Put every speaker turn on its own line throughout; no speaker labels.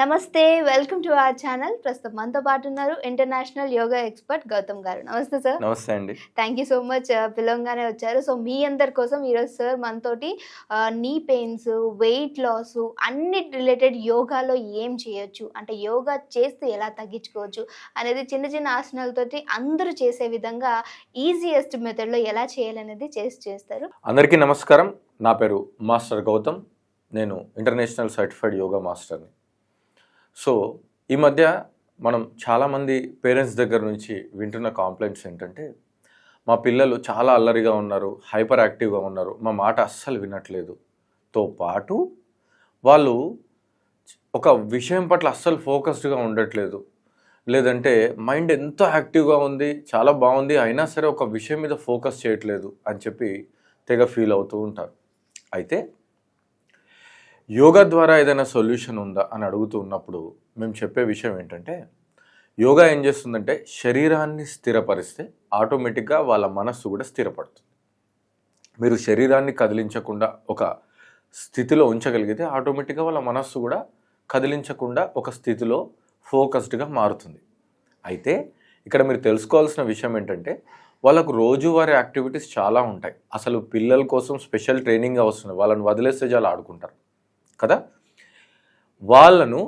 నమస్తే welcome to our channel. ప్రస్తుతం మనతో పాటు ఉన్నారు ఇంటర్నేషనల్ యోగా ఎక్స్పర్ట్ గౌతమ్ గారు. నమస్తే సార్
నమస్తే అండి.
థ్యాంక్ యూ సో మచ్ పిలవంగానే వచ్చారు. సో మీ అందరి కోసం ఈరోజు సార్ మనతోటి నీ పెయిన్స్ వెయిట్ లాస్ అన్ని రిలేటెడ్ యోగాలో ఏం చేయొచ్చు? అంటే యోగా చేస్తే ఎలా తగ్గించుకోవచ్చు? అనేది చిన్న చిన్న ఆసనాలతోటి అందరూ చేసే విధంగా ఈజియెస్ట్ మెథడ్లో ఎలా చేయాలనేది చేసి చేస్తారు.
అందరికీ నమస్కారం. నా పేరు మాస్టర్ గౌతమ్. నేను ఇంటర్నేషనల్ సర్టిఫైడ్ యోగా మాస్టర్ని. సో ఈ మధ్య మనం చాలామంది పేరెంట్స్ దగ్గర నుంచి వింటున్న కాంప్లైంట్స్ ఏంటంటే మా పిల్లలు చాలా అల్లరిగా ఉన్నారు హైపర్ యాక్టివ్గా ఉన్నారు. మా మాట అస్సలు వినట్లేదు. తో పాటు వాళ్ళు ఒక విషయం పట్ల అస్సలు ఫోకస్డ్గా ఉండట్లేదు. లేదంటే మైండ్ ఎంతో యాక్టివ్గా ఉంది చాలా బాగుంది అయినా సరే ఒక విషయం మీద ఫోకస్ చేయట్లేదు అని చెప్పి తెగ ఫీల్ అవుతూ ఉంటారు. అయితే యోగా ద్వారా ఏదైనా సొల్యూషన్ ఉందా అని అడుగుతూ ఉన్నప్పుడు మేము చెప్పే విషయం ఏంటంటే యోగా ఏం చేస్తుందంటే శరీరాన్ని స్థిరపరిస్తే ఆటోమేటిక్గా వాళ్ళ మనస్సు కూడా స్థిరపడుతుంది. మీరు శరీరాన్ని కదిలించకుండా ఒక స్థితిలో ఉంచగలిగితే ఆటోమేటిక్గా వాళ్ళ మనస్సు కూడా కదిలించకుండా ఒక స్థితిలో ఫోకస్డ్గా మారుతుంది. అయితే ఇక్కడ మీరు తెలుసుకోవాల్సిన విషయం ఏంటంటే వాళ్ళకు రోజువారీ యాక్టివిటీస్ చాలా ఉంటాయి. అసలు పిల్లల కోసం స్పెషల్ ట్రైనింగ్ వస్తుంది వాళ్ళని వదిలేస్తే చాలా ఆడుకుంటారు. కదా? వాళ్ళను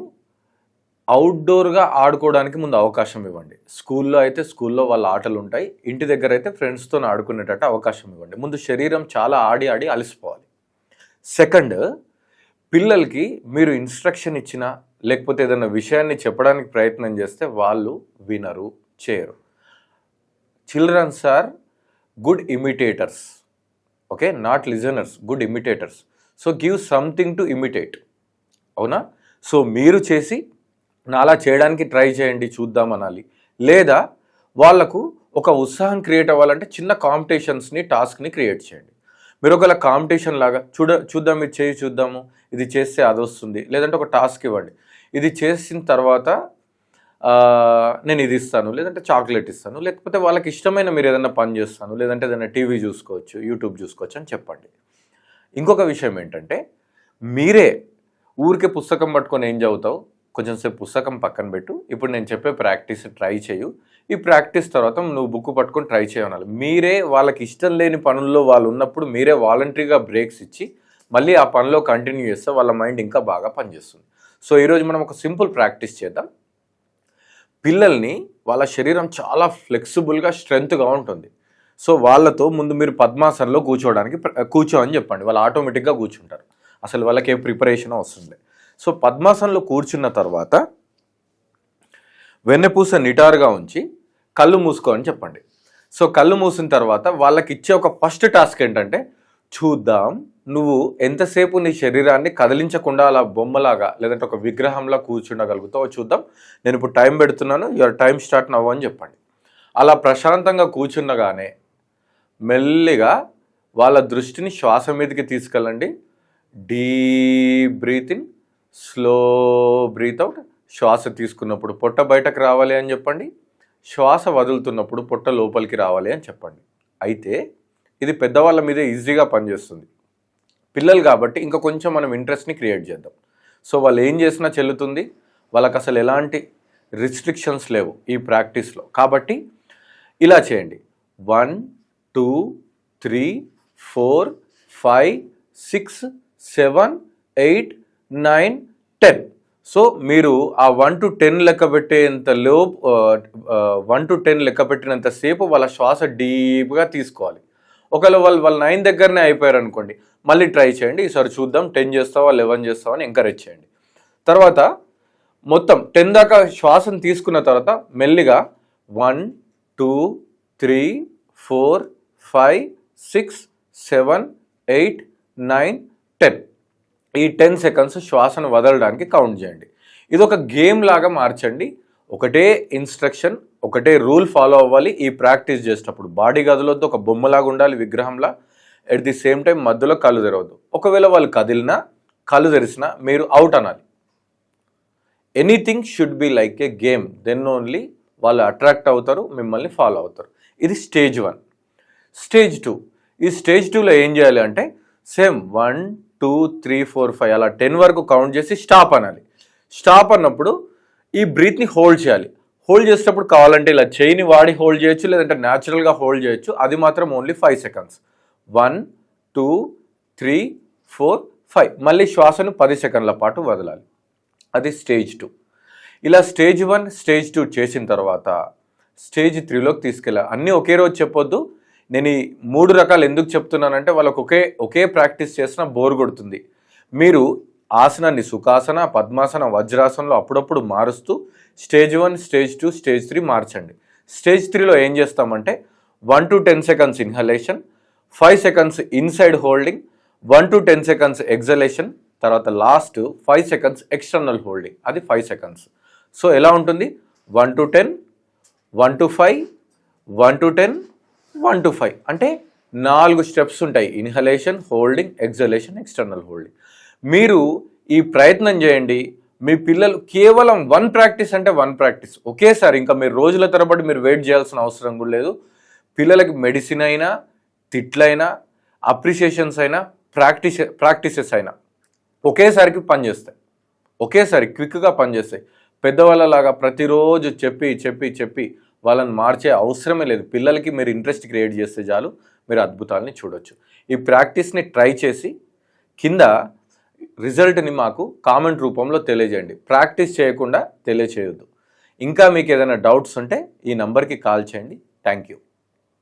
అవుట్డోర్గా ఆడుకోవడానికి ముందు అవకాశం ఇవ్వండి. స్కూల్లో అయితే స్కూల్లో వాళ్ళ ఆటలు ఉంటాయి ఇంటి దగ్గర అయితే ఫ్రెండ్స్తో ఆడుకునేటట్టు అవకాశం ఇవ్వండి. ముందు శరీరం చాలా ఆడి ఆడి అలసిపోవాలి. సెకండ్ పిల్లలకి మీరు ఇన్స్ట్రక్షన్ ఇచ్చినా లేకపోతే ఏదైనా విషయాన్ని చెప్పడానికి ప్రయత్నం చేస్తే వాళ్ళు వినరు చేయరు. Childrens are good imitators okay not listeners good imitators so give something to imitate. అవునా? సో మీరు చేసి నాలా చేయడానికి ట్రై చేయండి చూద్దాం అనాలి. లేదా వాళ్ళకు ఒక ఉత్సాహం క్రియేట్ అవ్వాలంటే చిన్న కాంపిటీషన్స్ని టాస్క్ని క్రియేట్ చేయండి. మీరు ఒకవేళ కాంపిటీషన్ లాగా చూడ చూద్దాం ఇది చేయి చూద్దాము ఇది చేస్తే అది వస్తుంది లేదంటే ఒక టాస్క్ ఇవ్వండి. ఇది చేసిన తర్వాత నేను ఇది ఇస్తాను లేదంటే చాక్లెట్ ఇస్తాను లేకపోతే వాళ్ళకి ఇష్టమైన మీరు ఏదైనా పని చేస్తాను లేదంటే ఏదైనా టీవీ చూసుకోవచ్చు యూట్యూబ్ చూసుకోవచ్చు అని చెప్పండి. ఇంకొక విషయం ఏంటంటే మీరే ఊరికే పుస్తకం పట్టుకొని ఏం చదువుతావు? కొంచెం సేపు పుస్తకం పక్కన పెట్టు. ఇప్పుడు నేను చెప్పే ప్రాక్టీస్ ట్రై చేయు. ఈ ప్రాక్టీస్ తర్వాత నువ్వు బుక్ పట్టుకొని ట్రై చేయనాలి మీరే వాళ్ళకి ఇష్టం లేని పనుల్లో వాళ్ళు ఉన్నప్పుడు మీరే వాలంటరీగా బ్రేక్స్ ఇచ్చి మళ్ళీ ఆ పనిలో కంటిన్యూ చేస్తే వాళ్ళ మైండ్ ఇంకా బాగా పనిచేస్తుంది. సో ఈరోజు మనం ఒక సింపుల్ ప్రాక్టీస్ చేద్దాం. పిల్లల్ని వాళ్ళ శరీరం చాలా ఫ్లెక్సిబుల్గా స్ట్రెంత్గా ఉంటుంది. సో వాళ్ళతో ముందు మీరు పద్మాసనంలో కూర్చోవడానికి కూర్చోమని కూర్చో అని చెప్పండి. వాళ్ళు ఆటోమేటిక్గా కూర్చుంటారు. అసలు వాళ్ళకి ఏ ప్రిపరేషన్ వస్తుంది. సో పద్మాసనంలో కూర్చున్న తర్వాత వెన్నెపూస నిటారుగా ఉంచి కళ్ళు మూసుకోమని చెప్పండి. సో కళ్ళు మూసిన తర్వాత వాళ్ళకి ఇచ్చే ఒక ఫస్ట్ టాస్క్ ఏంటంటే చూద్దాం నువ్వు ఎంతసేపు నీ శరీరాన్ని కదిలించకుండా అలా బొమ్మలాగా లేదంటే ఒక విగ్రహంలా కూర్చుండగలుగుతావో చూద్దాం. నేను ఇప్పుడు టైం పెడుతున్నాను యువర్ టైం స్టార్ట్ నవ్వు అని చెప్పండి. అలా ప్రశాంతంగా కూర్చున్నగానే మెల్లిగా వాళ్ళ దృష్టిని శ్వాస మీదకి తీసుకెళ్ళండి. Deep breath in slow breath out శ్వాస తీసుకున్నప్పుడు పొట్ట బయటకు రావాలి అని చెప్పండి. శ్వాస వదులుతున్నప్పుడు పొట్ట లోపలికి రావాలి అని చెప్పండి. అయితే ఇది పెద్దవాళ్ళ మీద ఈజీగా పనిచేస్తుంది. పిల్లలు కాబట్టి ఇంకా కొంచెం మనం ఇంట్రెస్ట్ని క్రియేట్ చేద్దాం. సో వాళ్ళు ఏం చేసినా చెల్లుతుంది. వాళ్ళకి అసలు ఎలాంటి రిస్ట్రిక్షన్స్ లేవు ఈ ప్రాక్టీస్లో. కాబట్టి ఇలా చేయండి. One two three four five six seven eight nine ten. So మీరు ఆ వన్ టు టెన్ లెక్క పెట్టేంత లో వన్ టు టెన్ లెక్క పెట్టినంతసేపు వాళ్ళ శ్వాస డీప్గా తీసుకోవాలి. ఒకవేళ వాళ్ళు వాళ్ళ నైన్ దగ్గరనే అయిపోయారు అనుకోండి మళ్ళీ ట్రై చేయండి. ఈసారి చూద్దాం టెన్ చేస్తావా లెవెన్ చేస్తావా అని ఎంకరేజ్ చేయండి. తర్వాత మొత్తం టెన్ దాకా శ్వాసను తీసుకున్న తర్వాత మెల్లిగా one two three four five six seven eight nine ten. ఈ టెన్ సెకండ్స్ శ్వాసను వదలడానికి కౌంట్ చేయండి. ఇది ఒక గేమ్ లాగా మార్చండి. ఒకటే ఇన్స్ట్రక్షన్ ఒకటే రూల్ ఫాలో అవ్వాలి. ఈ ప్రాక్టీస్ చేసేటప్పుడు బాడీ గదిలోతో ఒక బొమ్మలాగా ఉండాలి విగ్రహంలా. ఎట్ ది సేమ్ టైం మధ్యలో కళ్ళు తెరవద్దు. ఒకవేళ వాళ్ళు కదిలినా కళ్ళు తెరిచినా మీరు అవుట్ అనాలి. Anything should be like a game. Then only వాళ్ళు అట్రాక్ట్ అవుతారు మిమ్మల్ని ఫాలో అవుతారు. ఇది స్టేజ్ వన్. Stage two. ఈ స్టేజ్ టూలో ఏం చేయాలి అంటే same one two three four five అలా టెన్ వరకు కౌంట్ చేసి స్టాప్ అనాలి. స్టాప్ అన్నప్పుడు ఈ బ్రీత్ని హోల్డ్ చేయాలి. హోల్డ్ చేసేటప్పుడు కావాలంటే ఇలా చేయిని వాడి హోల్డ్ చేయొచ్చు లేదంటే న్యాచురల్గా హోల్డ్ చేయొచ్చు. అది మాత్రం only five seconds. One two three four five. మళ్ళీ శ్వాసను పది సెకండ్ల పాటు వదలాలి. అది స్టేజ్ టూ. ఇలా స్టేజ్ వన్ స్టేజ్ టూ చేసిన తర్వాత స్టేజ్ త్రీలోకి తీసుకెళ్ళాలి. అన్నీ ఒకే రోజు చెప్పొద్దు. నేను ఈ మూడు రకాలు ఎందుకు చెప్తున్నానంటే వాళ్ళకు ఒకే ఒకే ప్రాక్టీస్ చేసిన బోర్ కొడుతుంది. మీరు ఆసనాన్ని సుఖాసన పద్మాసన వజ్రాసనంలో అప్పుడప్పుడు మారుస్తూ stage one stage two stage three మార్చండి. స్టేజ్ త్రీలో ఏం చేస్తామంటే one to ten seconds inhalation five seconds inside holding one to ten seconds exhalation తర్వాత last five seconds external holding. అది ఫైవ్ సెకండ్స్. సో ఎలా ఉంటుంది? One to ten one to five one to ten one to five. అంటే నాలుగు steps ఉంటాయి. Inhalation holding exhalation external holding. మీరు ఈ ప్రయత్నం చేయండి. మీ పిల్లలు కేవలం వన్ ప్రాక్టీస్ అంటే వన్ ప్రాక్టీస్. ఒకేసారి ఇంకా మీరు రోజుల తరబడి మీరు వెయిట్ చేయాల్సిన అవసరం కూడా లేదు. పిల్లలకి మెడిసిన్ అయినా తిట్లైనా అప్రిషియేషన్స్ అయినా ప్రాక్టీస్ ప్రాక్టీసెస్ అయినా ఒకేసారికి పనిచేస్తాయి ఒకేసారి క్విక్గా పనిచేస్తాయి పెద్దవాళ్ళలాగా ప్రతిరోజు చెప్పి చెప్పి చెప్పి వాళ్ళని మార్చే అవసరమే లేదు. పిల్లలకి మీరు ఇంట్రెస్ట్ క్రియేట్ చేస్తే చాలు మీరు అద్భుతాలని చూడొచ్చు. ఈ ప్రాక్టీస్ని ట్రై చేసి కింద రిజల్ట్ని మాకు కామెంట్ రూపంలో తెలియజేయండి. ప్రాక్టీస్ చేయకుండా తెలియచేయొద్దు. ఇంకా మీకు ఏదైనా డౌట్స్ ఉంటే ఈ నంబర్కి కాల్ చేయండి. Thank you.